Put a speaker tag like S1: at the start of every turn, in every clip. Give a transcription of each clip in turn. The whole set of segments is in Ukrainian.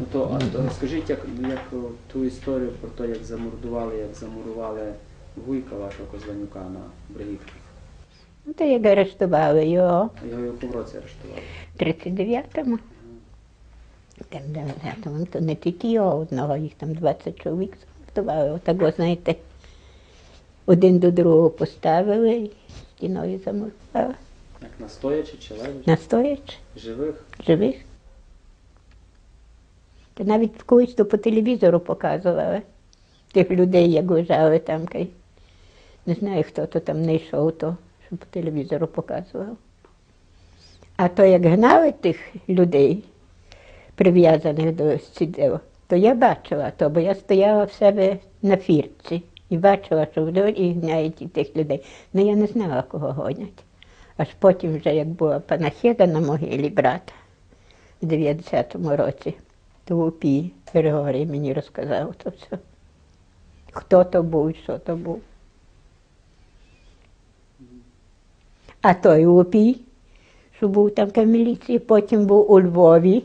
S1: Ну то, а то скажіть, як, як ту історію про те, як замордували, як замурували вуйка вашого Козланюка на Бригітках.
S2: Ну, то як арештували його
S1: Його в якому році арештували?
S2: в 39-му. Там 90-му, то не тільки його одного, їх там 20 чоловік замордували. Отак, ви знаєте, один до другого поставили і стіною замурували.
S1: Як настоячи чи лежачи?
S2: Настоячи,
S1: Живих?
S2: живих. Та навіть колись то по телевізору показували тих людей, як лежали там. Не знаю, хто то там не йшов, то що по телевізору показував. А то як гнали тих людей, прив'язаних до сідел, то я бачила то, бо я стояла в себе на фірці і бачила, що вдолі гняють і тих людей. Ну я не знала, кого гонять. Аж потім, вже як була панахида на могилі брата в 90-му році, то Лупій Григорій мені розказав то все. Хто то був і що то був. А той Лупій, що був там в міліції, потім був у Львові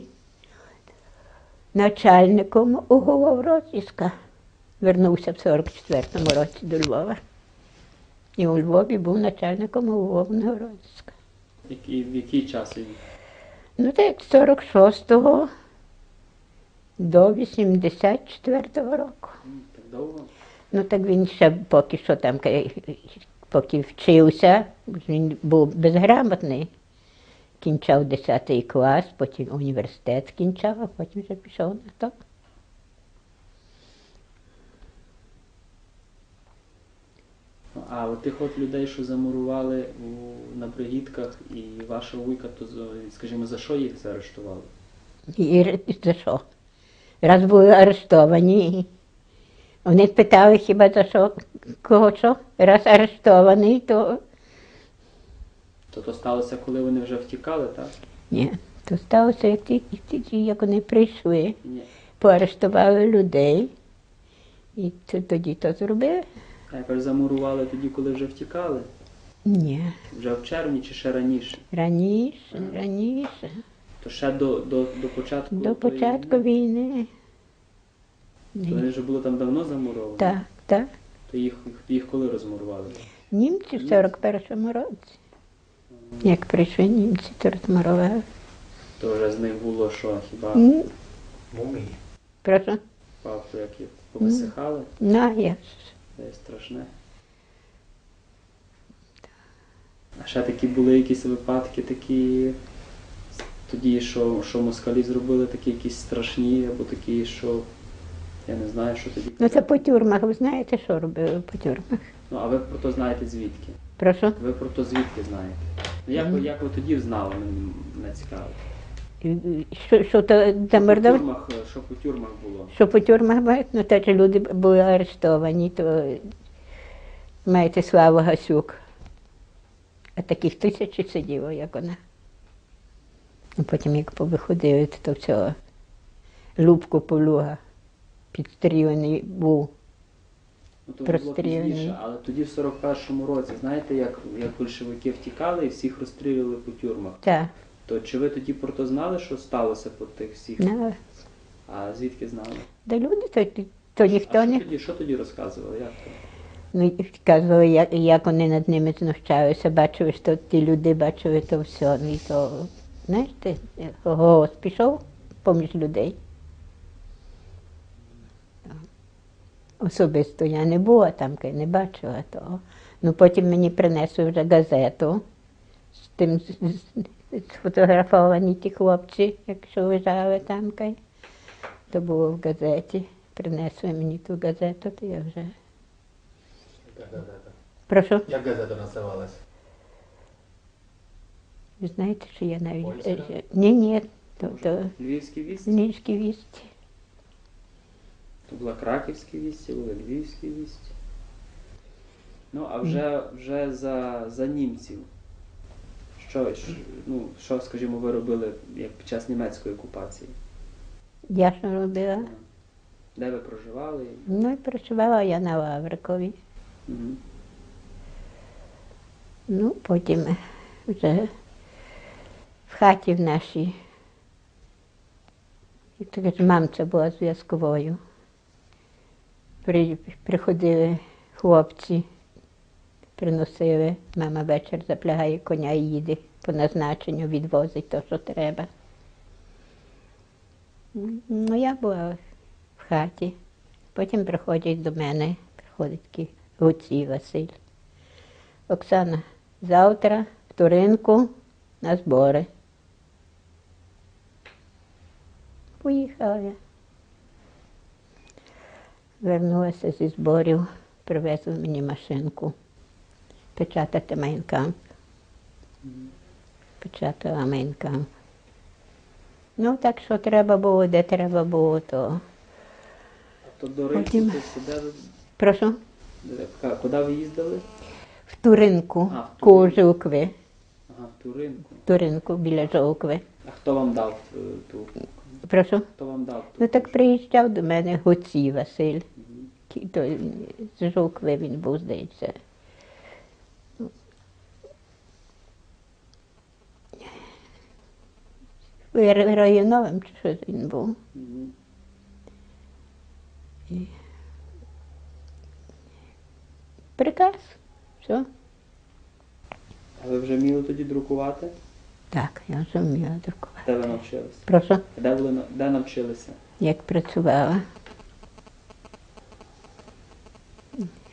S2: начальником уголоврозіска. Вернувся в 44-му році до Львова. І у Львові був начальником уголовного розіска.
S1: В який час він?
S2: Ну, так, 46-го до 84-го року.
S1: Так довго?
S2: Ну так він ще поки що там, поки вчився, він був безграмотний. Кінчав 10 клас, потім університет кінчав, а потім вже пішов на то.
S1: А от тих от людей, що замурували у, на Бригітках, і вашого вуйка, то скажімо, за що їх заарештували?
S2: І і за що? Раз були арештовані. Вони питали хіба за що, кого що? Раз арештований, то
S1: То то сталося, коли вони вже втікали, так?
S2: ні. То сталося, як тільки як вони прийшли,
S1: Ні.
S2: поарештували людей. І то- тоді то зробили?
S1: А якось замурували тоді, коли вже втікали?
S2: Ні.
S1: Вже в червні чи ще раніше?
S2: Раніше, раніше,
S1: То ще до, до, до початку.
S2: до початку
S1: війни? То Вони вже були там давно замуровані?
S2: Так, так.
S1: То їх, їх коли розмурували?
S2: Німці в 41-му році. Як прийшли німці, то розмарували.
S1: То вже з них було що, хіба
S2: М,
S3: Мумії.
S2: Прошу.
S1: як їх повисихали?
S2: На, я ж.
S1: Це страшне. А ще такі були якісь випадки такі. Тоді, що, що москалі зробили такі якісь страшні, або такі, що я не знаю, що тоді.
S2: Ну це по тюрмах. Ви знаєте, що робили по тюрмах?
S1: Ну, а ви про то знаєте звідки?
S2: Прошу.
S1: Ви про то звідки знаєте? Ну, як, ви, як ви тоді знали, мене, мене цікаво.
S2: Що, що то
S1: Що по тюрмах, е, що по тюрмах було?
S2: Що по тюрмах мають? Ну те, що люди були арештовані, то маєте славу Гасюк. А таких тисячі сиділо, як вона. А потім, як повиходили, то все. Любко Полуга підстрілений був.
S1: Ну, то вже було пізніше, але тоді в 41-му році, знаєте, як, як большевики втікали і всіх розстрілювали по тюрмах.
S2: Так,
S1: То чи ви тоді про то знали, що сталося по тих всіх?
S2: на,
S1: А звідки знали?
S2: да люди, то, то ніхто
S1: а
S2: не.
S1: що тоді, що тоді розказували? Як то?
S2: Ну, казали, як, як вони над ними знущалися, бачили, що ті люди бачили то все. Ну, і то, знаєте, голос пішов поміж людей. Особисто я не була там, не бачила того. Ну, потім мені принесли вже газету з тим сфотографовані ті хлопці, якщо лежали там. То було в газеті. Принесли мені ту газету, то я вже.
S3: Яка газета?
S2: Прошу.
S3: Як газета називалась?
S2: Ви знаєте, що я навіть.
S3: Польська?
S2: е, Ні, ні, то, то
S1: Львівські вісті?
S2: Львівські вісті.
S1: То була Краківські вісті, були Львівські вісті. Ну, а вже, вже за, за німців. Що, ну, що, скажімо, ви робили як під час німецької окупації?
S2: Я що робила?
S1: Де ви проживали?
S2: Ну і працювала я на Лаврикові.
S1: Угу.
S2: Ну, потім вже в хаті в нашій І така ж мамця була зв'язковою. При, приходили хлопці, приносили, мама вечір заплягає коня і їде по назначенню, відвозить те, що треба. Ну, я була в хаті. Потім приходять до мене, приходить такий Гуцій Василь. Оксана, завтра в Туринку на збори. Поїхала я. Вернулася зі зборів, привезли мені машинку. Печатати майнкамп. Печатала майнкамп. Ну, так що треба було, де треба було, то.
S1: А то до ринку,
S2: Потім-
S1: то сюди,
S2: Прошу.
S1: куди ви їздили?
S2: В Туринку,
S1: А, в Туринку.
S2: Жовкви.
S1: Ага, в ту ринку.
S2: В Туринку біля Жовкви.
S1: А хто вам дав е, ту?
S2: Прошу.
S1: Хто вам дав?
S2: Ну так приїжджав до мене Гуцій Василь. То, з Жовкви він був, здається. Р- Районовим чи що він був. Приказ. Все.
S1: А ви вже вміли тоді друкувати?
S2: Так, я вже вміла друкувати.
S1: Де ви навчилися?
S2: Прошу,
S1: Де, на- де навчилися?
S2: як працювала.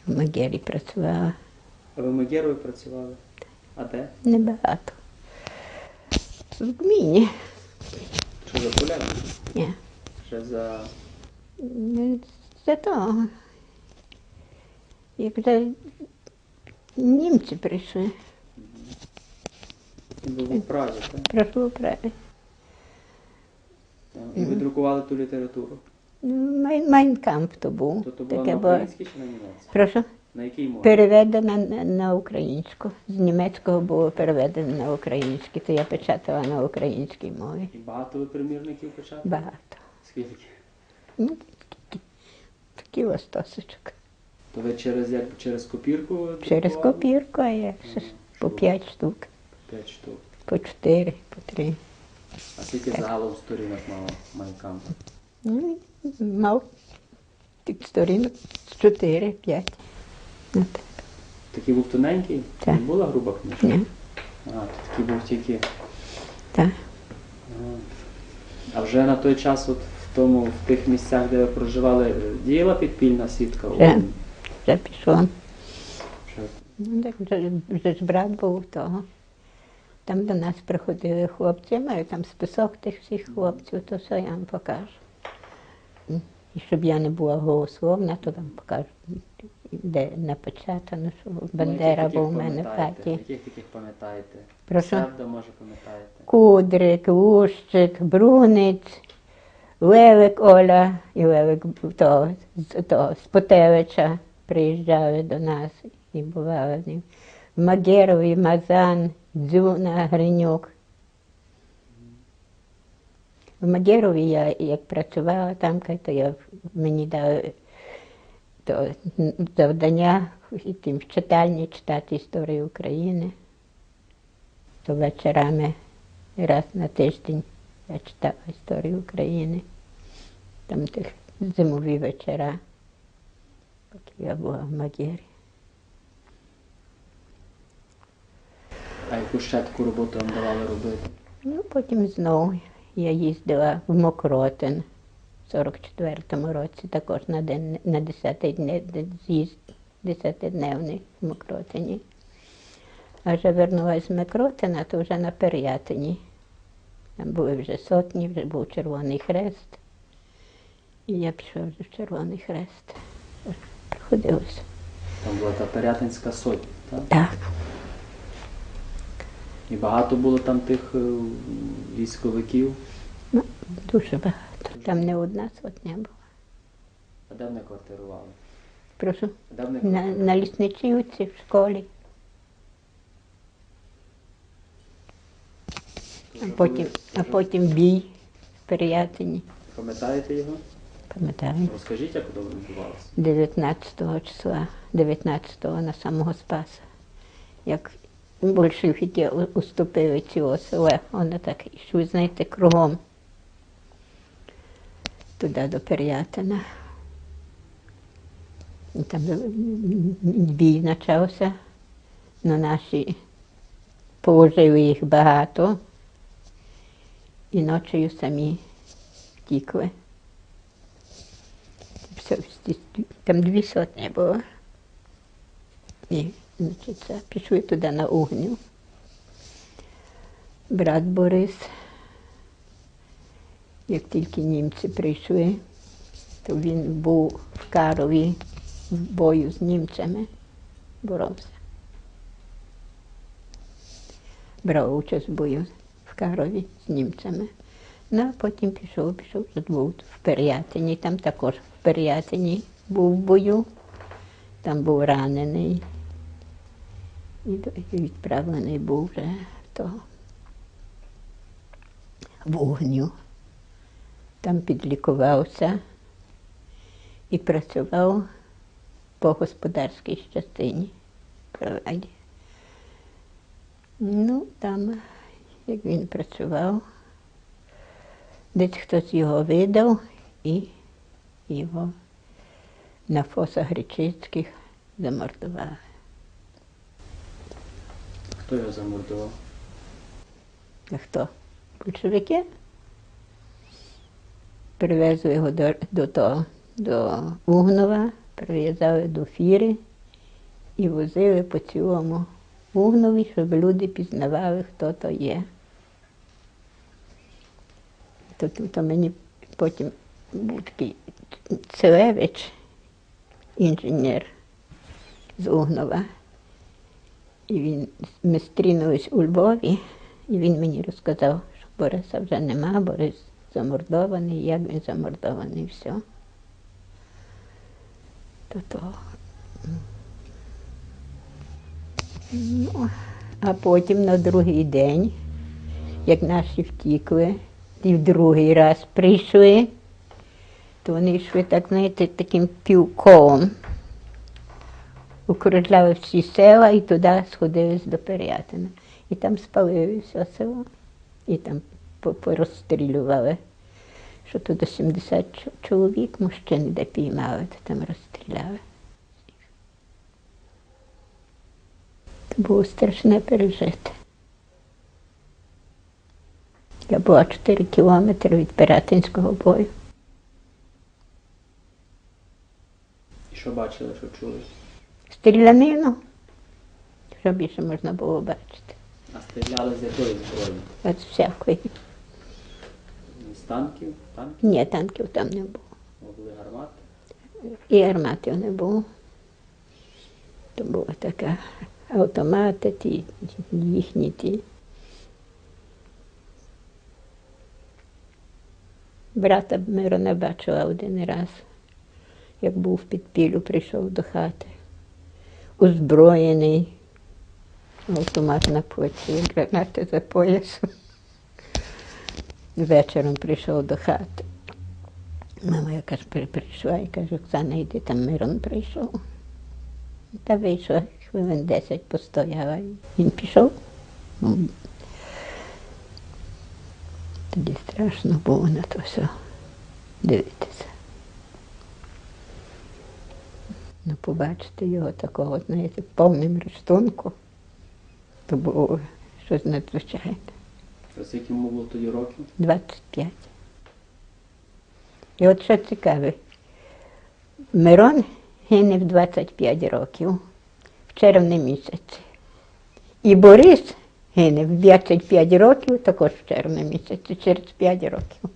S2: В Магері працювала.
S1: А ви Магєрою працювали? А де?
S2: Небагато. В Гміні.
S1: Що за полями?
S2: Ні.
S1: Ще за
S2: За того. Як вже німці прийшли,
S1: і ви в Празі, так?
S2: пройшло праві.
S1: Так. І ви друкували ту літературу?
S2: Майн- Майнкамп то був.
S1: То то було
S2: Таке
S1: на
S2: було.
S1: українській чи на німецькій?
S2: Прошу.
S1: На якій мові?
S2: Переведена на, на українську. З німецького було переведено на українську, то я печатала на українській мові.
S1: І багато ви примірників почати?
S2: Багато.
S1: Скільки?
S2: Ну, такі, такі листосочок.
S1: То ви через як через копірку?
S2: Через
S1: друкували?
S2: копірку, а я ж по п'ять штук,
S1: П'ять штук.
S2: по чотири, по три.
S1: А скільки загалом сторінок мало Майнкампа?
S2: Ну, мав тих сторінок чотири, п'ять. Ну, так.
S1: Такий був тоненький?
S2: Так.
S1: Не була груба книжка?
S2: Ні,
S1: А, то такий був тільки.
S2: так.
S1: А вже на той час, от в тому, в тих місцях, де ви проживали, е, діяла підпільна сітка?
S2: Вже. Вже пішло.
S1: Вже.
S2: Ну, так вже, вже ж брат був того. Там до нас приходили хлопці, я маю там список тих всіх хлопців, то все я вам покажу. І щоб я не була голословна, то вам покажу, де напечатано, що Бандера був у мене в хаті.
S1: Яких таких пам'ятаєте?
S2: Прошу?
S1: Псевдо, може, пам'ятаєте?
S2: Кудрик, Лущик, Брунець, Левик Оля і Левик то, з- то, з Потевича приїжджали до нас і бували з ним. Магерові, Мазан, Дзюна, Гринюк. В Магерові я як працювала там, то я, мені дали то, завдання і тим в читальні читати історію України то вечорами раз на тиждень я читала історію України. Там тих зимові вечора, поки я була в Магірі.
S1: А яку ще таку роботу вам давали робити?
S2: Ну, потім знову я їздила в Мокротин в 44-му році, також на день на 10-й дне- з'їзд 10-дневний в Мокротині. А вже вернулася з Мокротина, то вже на Пер'ятині. Там були вже сотні, вже був Червоний Хрест. І я пішла вже в Червоний Хрест. Приходилося.
S1: Там була та Перятинська сотня, так?
S2: Так.
S1: І багато було там тих е, військовиків.
S2: Ну, дуже багато. Там не одна сотня була.
S1: А де вони квартирували?
S2: Прошу.
S1: А Де вони
S2: На, на лісничівці в школі. А потім, а потім бій в Переятині.
S1: Пам'ятаєте його?
S2: Пам'ятаю.
S1: Розкажіть, як воно відбувалося.
S2: 19 числа, 19-го на самого Спаса. Як большевики уступили цього села, воно так йшли, знаєте, кругом. туди до Пер'ятина. Там бій почався. Ну, наші положили їх багато. І ночею самі втікли. Там дві сотні було. І значить, це, пішли туди на огню. Брат Борис, як тільки німці прийшли, то він був в Карові в бою з німцями, боровся. Брав участь в бою в Карові з німцями. Ну, а потім пішов, пішов, тут був в Пер'ятині, там також в Пер'ятині був в бою, там був ранений. І відправлений був вже то в огню. Там підлікувався і працював по господарській частині. Ну, там, як він працював, десь хтось його видав і його на фосах Гречицьких замордували.
S1: Хто його замордував?
S2: Хто? Большевики? Привезли його до, до того, до Угнова, прив'язали до фіри і возили по цілому Угнові, щоб люди пізнавали, хто то є. То, то, то мені потім був такий Целевич, інженер з Угнова. І він, ми стрінулись у Львові, і він мені розказав, що Бориса вже нема, Борис замордований, як він замордований, все. То то. Ну, а потім на другий день, як наші втікли, і в другий раз прийшли, то вони йшли так, знаєте, таким півколом окружляли всі села і туди сходились до Пер'ятина. І там спалили все село, і там порозстрілювали. Що до 70 чоловік мужчин, де піймали, то там розстріляли. Це було страшне пережити. Я була 4 кілометри від Пирятинського бою.
S1: І що бачили, що чули?
S2: Стрілянину, що більше можна було бачити.
S1: А стріляли з якої зброї?
S2: От всякої.
S1: З танків? Танків?
S2: Ні, танків там не було.
S1: Були гармати?
S2: І арматів не було. То була така автомати, ті, їхні ті. Брата Мирона бачила один раз, як був в підпіллю, прийшов до хати. Озброєний, автомат на плечі, гранати за поясом. Вечором прийшов до хати. Мама якась при- прийшла і каже, Оксана, йди там Мирон прийшов. Та вийшла, хвилин 10 постояла. Він пішов. Тоді страшно було на то все дивитися. Ну, побачити його такого, знаєте, в повному рештунку, то було щось надзвичайне.
S1: А скільки йому було тоді років?
S2: 25. І от що цікаве, Мирон гине в 25 років, в червні місяці. І Борис гине в 25 років, також в червні місяці, через 5 років.